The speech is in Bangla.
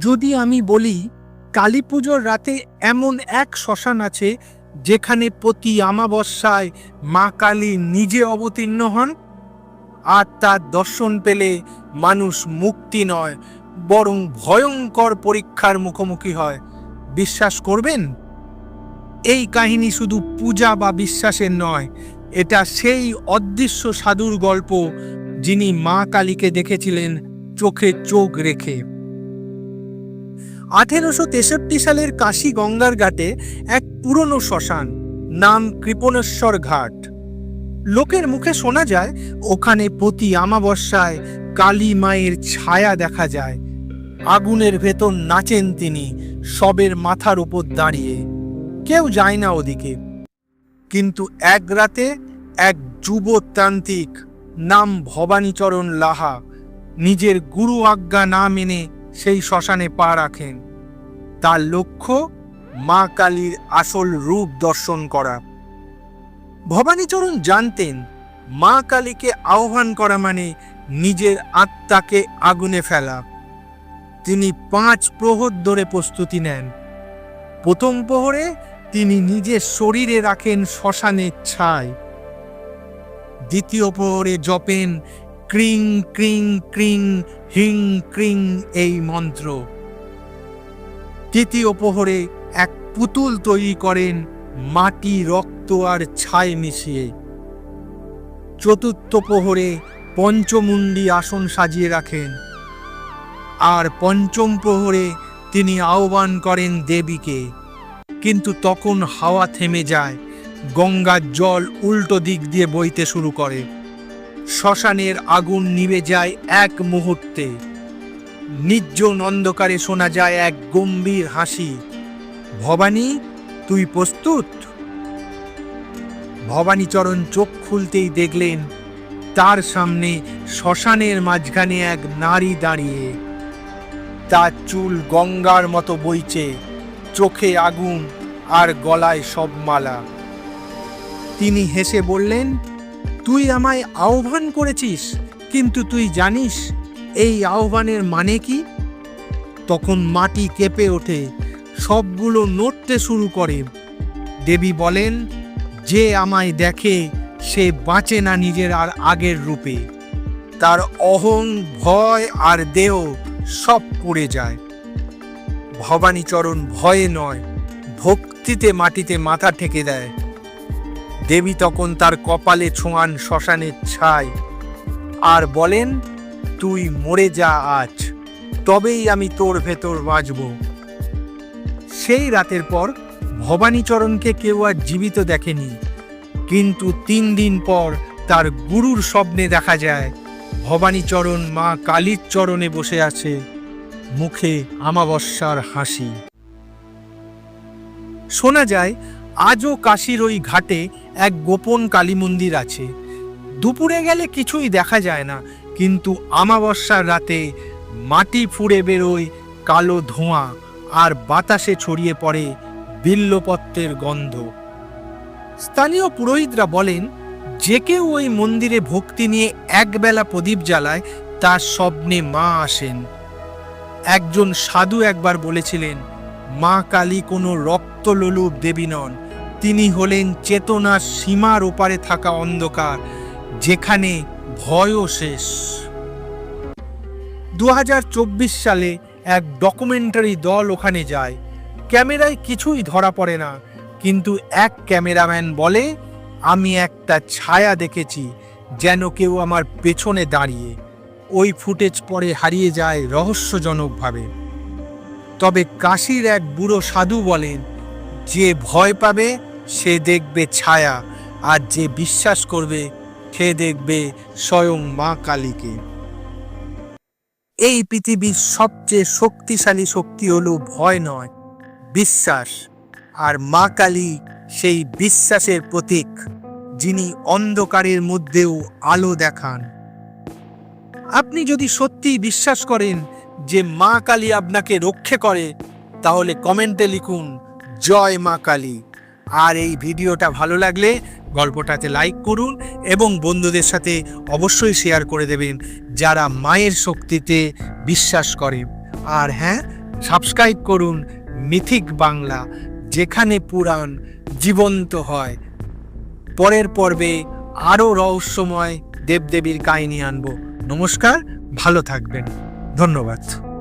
যদি আমি বলি, কালী পুজোর রাতে এমন এক শ্মশান আছে, যেখানে প্রতি আমাবস্যায় মা কালী নিজে অবতীর্ণ হন, আর তার দর্শন পেলে মানুষ মুক্তি নয়, বরং ভয়ঙ্কর পরীক্ষার মুখোমুখি হয়। বিশ্বাস করবেন? এই কাহিনী শুধু পূজা বা বিশ্বাসের নয়, এটা সেই অদৃশ্য সাধুর গল্প যিনি মা কালীকে দেখেছিলেন চোখে চোখ রেখে। আঠেরোশো তেষট্টি সালের কাশী গঙ্গার ঘাটে এক পুরনো শ্মশান, নাম কৃপণেশ্বর ঘাট। লোকের মুখে শোনা যায়, ওখানে প্রতি আমাবস্যায় কালী মায়ের ছায়া দেখা যায়। আগুনের ভেতর নাচেন তিনি, সবের মাথার উপর দাঁড়িয়ে। কেউ যায় না ওদিকে। কিন্তু এক রাতে এক যুবতান্ত্রিক, নাম ভবানীচরণ লাহা, নিজের গুরু আজ্ঞা না মেনে সেই শ্মশানে পা রাখেন। তার লক্ষ্য মা কালীর আসল রূপ দর্শন করা। ভবানীচরণ জানতেন, মা কালীকে আহ্বান করা মানে নিজের আত্মাকে আগুনে ফেলা। তিনি পাঁচ প্রহর ধরে প্রস্তুতি নেন। প্রথম প্রহরে তিনি নিজের শরীরে রাখেন শ্মশানের ছাই। দ্বিতীয় প্রহরে জপেন ক্রিং ক্রিং ক্রিং, হিং, ক্রিং এই মন্ত্র। তৃতীয় প্রহরে এক পুতুল তৈরি করেন মাটি, রক্ত আর ছাই মিশিয়ে। চতুর্থ প্রহরে পঞ্চমুণ্ডী আসন সাজিয়ে রাখেন। আর পঞ্চম প্রহরে তিনি আহ্বান করেন দেবীকে। কিন্তু তখন হাওয়া থেমে যায়, গঙ্গার জল উল্টো দিক দিয়ে বইতে শুরু করে। শ্মশানের আগুন নিভে যায় এক মুহূর্তে। নির্জন অন্ধকারে শোনা যায় এক গম্ভীর হাসি। ভবানী, তুই প্রস্তুত? ভবানীচরণ চোখ খুলতেই দেখলেন, তার সামনে শ্মশানের মাঝখানে এক নারী দাঁড়িয়ে। তার চুল গঙ্গার মতো বইছে, চোখে আগুন আর গলায় সব মালা তিনি হেসে বললেন তুই আমায় আহ্বান করেছিস, কিন্তু তুই জানিস, এই আহ্বানের মানে কি? তখন মাটি কেঁপে ওঠে, সবগুলো নড়তে শুরু করে। দেবী বলেন, যে আমায় দেখে, সে বাঁচে না নিজের আর আগের রূপে। তার অহং, ভয় আর দেহ সব পড়ে যায়। ভবানীচরণ ভয়ে নয়, ভক্তিতে মাটিতে মাথা ঠেকে দেয়। দেবী তখন তার কপালে ছোঁয়ান শ্মশানের ছাই আর বলেন, তুই মরে যা আজ, তবেই আমি তোর ভেতর বাঁচব। সেই রাতের পর ভবানীচরণকে কেউ আর জীবিত দেখেনি। কিন্তু তিন দিন পর তার গুরুর স্বপ্নে দেখা যায়, ভবানীচরণ মা কালীর চরণে বসে আছে, মুখে আমাবস্যার হাসি। শোনা যায়, আজও কাশীর ওই ঘাটে এক গোপন কালী মন্দির আছে। দুপুরে গেলে কিছুই দেখা যায় না, কিন্তু আমাবস্যার রাতে মাটি ফুঁড়ে বেরোয় কালো ধোঁয়া আর বাতাসে ছড়িয়ে পড়ে বিল্লপত্রের গন্ধ। স্থানীয় পুরোহিতরা বলেন, যে কেউ ওই মন্দিরে ভক্তি নিয়ে একবেলা প্রদীপ জ্বালায়, তার স্বপ্নে মা আসেন। একজন সাধু একবার বলেছিলেন, মা কালী কোনো রক্তলোলুপ দেবী নন। তিনি হলেন চেতনার সীমার ওপারে থাকা অন্ধকার, যেখানে ভয়ও শেষ। দু হাজার চব্বিশ সালে এক ডকুমেন্টারি দল ওখানে যায়। ক্যামেরায় কিছুই ধরা পড়ে না, কিন্তু এক ক্যামেরাম্যান বলে, আমি একটা ছায়া দেখেছি, যেন কেউ আমার পেছনে দাঁড়িয়ে। ওই ফুটেজ পরে হারিয়ে যায় রহস্যজনকভাবে। তবে কাশির এক বুড়ো সাধু বলেন, যে ভয় পাবে সে দেখবে ছায়া, আর যে বিশ্বাস করবে, সে দেখবে স্বয়ং মা কালীকে। এই পৃথিবীর সবচেয়ে শক্তিশালী শক্তি হলো ভয় নয়, বিশ্বাস। আর মা কালী সেই বিশ্বাসের প্রতীক, যিনি অন্ধকারের মধ্যেও আলো দেখান। আপনি যদি সত্যিই বিশ্বাস করেন যে মা কালী আপনাকে রক্ষে করে, তাহলে কমেন্টে লিখুন, জয় মা কালী। আর এই ভিডিওটা ভালো লাগলে গল্পটাতে লাইক করুন এবং বন্ধুদের সাথে অবশ্যই শেয়ার করে দেবেন যারা মায়ের শক্তিতে বিশ্বাস করে। আর হ্যাঁ সাবস্ক্রাইব করুন মিথিক বাংলা, যেখানে পুরাণ জীবন্ত হয়। পরের পর্বে আরও রহস্যময় দেবদেবীর কাহিনী আনব। নমস্কার, ভালো থাকবেন। ধন্যবাদ।